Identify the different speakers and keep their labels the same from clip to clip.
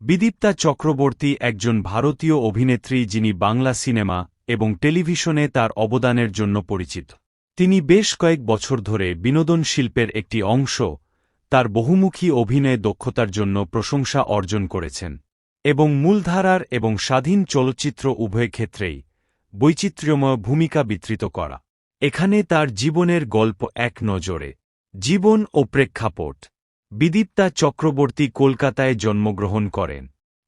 Speaker 1: বিদীপ্তা চক্রবর্তী একজন ভারতীয় অভিনেত্রী যিনি বাংলা সিনেমা এবং টেলিভিশনে তার অবদানের জন্য পরিচিত। তিনি বেশ কয়েক বছর ধরে বিনোদন শিল্পের একটি অংশ, তার বহুমুখী অভিনয় দক্ষতার জন্য প্রশংসা অর্জন করেছেন এবং মূলধারার এবং স্বাধীন চলচ্চিত্র উভয় ক্ষেত্রেই বৈচিত্র্যময় ভূমিকা বিতৃত করা। এখানে তার জীবনের গল্প এক নজরে, জীবন ও প্রেক্ষাপট। বিদীপ্তা চক্রবর্তী কলকাতায় জন্মগ্রহণ করেন।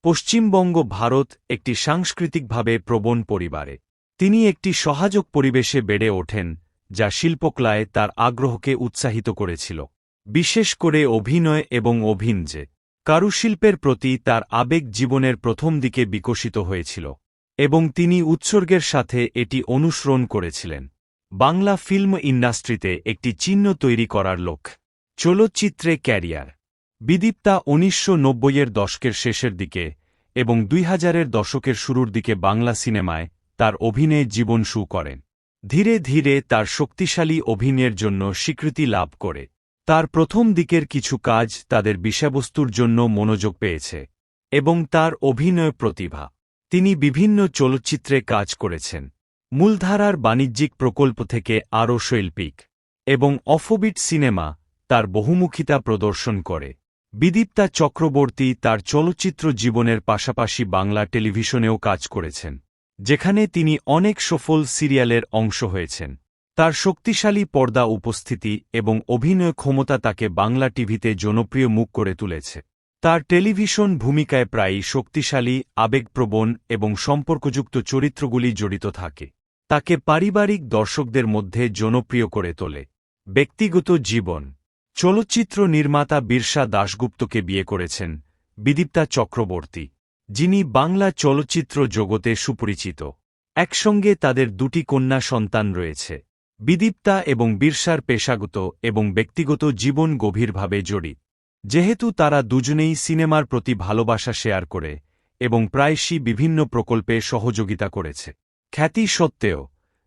Speaker 1: পশ্চিমবঙ্গ ভারত একটি সাংস্কৃতিকভাবে প্রবণ পরিবারে। তিনি একটি সহায়ক পরিবেশে বেড়ে ওঠেন, যা শিল্পকলায় তার আগ্রহকে উৎসাহিত করেছিল। বিশেষ করে অভিনয় এবং অভিনজে। কারুশিল্পের প্রতি তার আবেগ জীবনের প্রথম দিকে বিকশিত হয়েছিল, এবং তিনি উৎসর্গের সাথে এটি অনুসরণ করেছিলেন। বাংলা ফিল্ম ইন্ডাস্ট্রিতে একটি চিহ্ন তৈরি করার লক্ষ্য চলচ্চিত্রে ক্যারিয়ার। বিদীপ্তা উনিশশো নব্বইয়ের দশকের শেষের দিকে এবং দুই হাজারের দশকের শুরুর দিকে বাংলা সিনেমায় তার অভিনয়ে জীবন শু করেন। ধীরে ধীরে তার শক্তিশালী অভিনয়ের জন্য স্বীকৃতি লাভ করে। তার প্রথম দিকের কিছু কাজ তাদের বিষয়বস্তুর জন্য মনোযোগ পেয়েছে এবং তার অভিনয় প্রতিভা। তিনি বিভিন্ন চলচ্চিত্রে কাজ করেছেন। মূলধারার বাণিজ্যিক প্রকল্প থেকে আরও শৈল্পিক এবং অফোবিট সিনেমা তার বহুমুখিতা প্রদর্শন করে। বিদীপ্তা চক্রবর্তী তার চলচ্চিত্র জীবনের পাশাপাশি বাংলা টেলিভিশনেও কাজ করেছেন, যেখানে তিনি অনেক সফল সিরিয়ালের অংশ হয়েছেন। তার শক্তিশালী পর্দা উপস্থিতি এবং অভিনয় ক্ষমতা তাকে বাংলা টিভিতে জনপ্রিয় মুখ করে তুলেছে। তার টেলিভিশন ভূমিকায় প্রায়ই শক্তিশালী, আবেগপ্রবণ এবং সম্পর্কযুক্ত চরিত্রগুলি জড়িত থাকে। তাকে পারিবারিক দর্শকদের মধ্যে জনপ্রিয় করে তোলে। ব্যক্তিগত জীবন চলচ্চিত্র নির্মাতা বিরসা দাশগুপ্তকে বিয়ে করেছেন বিদীপ্তা চক্রবর্তী, যিনি বাংলা চলচ্চিত্র জগতে সুপরিচিত। একসঙ্গে তাদের দুটি কন্যা সন্তান রয়েছে, বিদীপ্তা এবং বিরসার পেশাগত এবং ব্যক্তিগত জীবন গভীরভাবে জড়িত। যেহেতু তারা দুজনেই সিনেমার প্রতি ভালোবাসা শেয়ার করে এবং প্রায়শই বিভিন্ন প্রকল্পে সহযোগিতা করেছে। খ্যাতি সত্ত্বেও,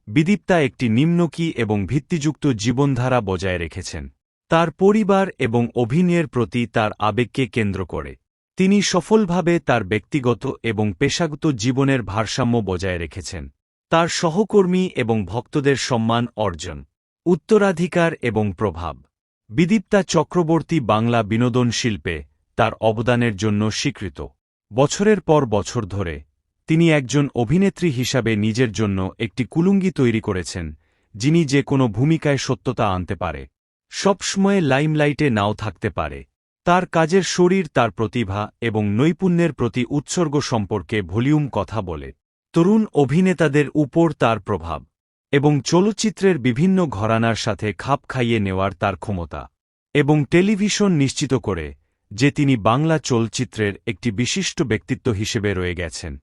Speaker 1: বিদীপ্তা একটি নিম্নকী এবং ভিত্তিযুক্ত জীবনধারা বজায় রেখেছেন। তার পরিবার এবং অভিনয়ের প্রতি তার আবেগকে কেন্দ্র করে। তিনি সফলভাবে তার ব্যক্তিগত এবং পেশাগত জীবনের ভারসাম্য বজায় রেখেছেন। তার সহকর্মী এবং ভক্তদের সম্মান অর্জন, উত্তরাধিকার এবং প্রভাব। বিদীপ্তা চক্রবর্তী বাংলা বিনোদন শিল্পে তার অবদানের জন্য স্বীকৃত। বছরের পর বছর ধরে তিনি একজন অভিনেত্রী হিসাবে নিজের জন্য একটি কুলুঙ্গি তৈরি করেছেন, যিনি যে কোনো ভূমিকায় সত্যতা আনতে পারে। সবসময়ে লাইমলাইটে নাও থাকতে পারে। তার কাজের শরীর, তার প্রতিভা এবং নৈপুণ্যের প্রতি উৎসর্গ সম্পর্কে ভলিউম কথা বলে। তরুণ অভিনেতাদের উপর তার প্রভাব এবং চলচ্চিত্রের বিভিন্ন ঘরানার সাথে খাপ খাইয়ে নেওয়ার তার ক্ষমতা এবং টেলিভিশন নিশ্চিত করে যে তিনি বাংলা চলচ্চিত্রের একটি বিশিষ্ট ব্যক্তিত্ব হিসেবে রয়ে গেছেন।